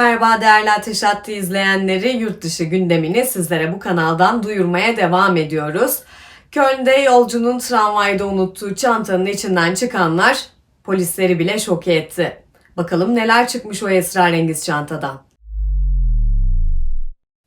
Merhaba değerli Ateş Hattı izleyenleri, yurt dışı gündemini sizlere bu kanaldan duyurmaya devam ediyoruz. Köln'de yolcunun tramvayda unuttuğu çantanın içinden çıkanlar polisleri bile şoke etti. Bakalım neler çıkmış o esrarengiz çantadan.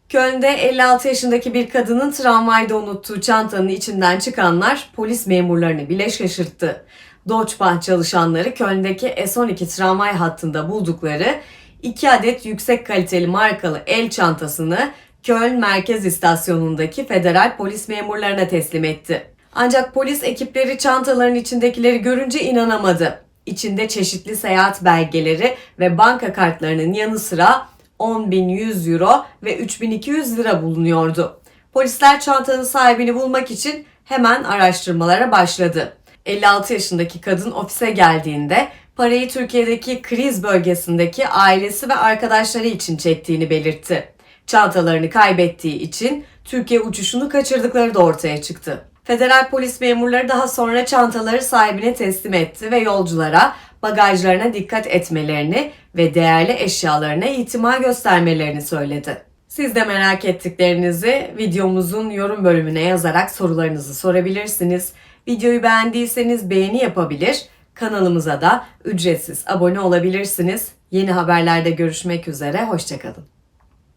Köln'de 56 yaşındaki bir kadının tramvayda unuttuğu çantanın içinden çıkanlar polis memurlarını bile şaşırttı. Deutsche Bahn çalışanları Köln'deki S12 tramvay hattında buldukları 2 adet yüksek kaliteli markalı el çantasını Köln Merkez İstasyonu'ndaki federal polis memurlarına teslim etti. Ancak polis ekipleri çantaların içindekileri görünce inanamadı. İçinde çeşitli seyahat belgeleri ve banka kartlarının yanı sıra 10.100 euro ve 3200 lira bulunuyordu. Polisler çantanın sahibini bulmak için hemen araştırmalara başladı. 56 yaşındaki kadın ofise geldiğinde parayı Türkiye'deki kriz bölgesindeki ailesi ve arkadaşları için çektiğini belirtti. Çantalarını kaybettiği için Türkiye uçuşunu kaçırdıkları da ortaya çıktı. Federal polis memurları daha sonra çantaları sahibine teslim etti ve yolculara bagajlarına dikkat etmelerini ve değerli eşyalarına ihtimal göstermelerini söyledi. Siz de merak ettiklerinizi videomuzun yorum bölümüne yazarak sorularınızı sorabilirsiniz. Videoyu beğendiyseniz beğeni yapabilir, kanalımıza da ücretsiz abone olabilirsiniz. Yeni haberlerde görüşmek üzere, hoşçakalın.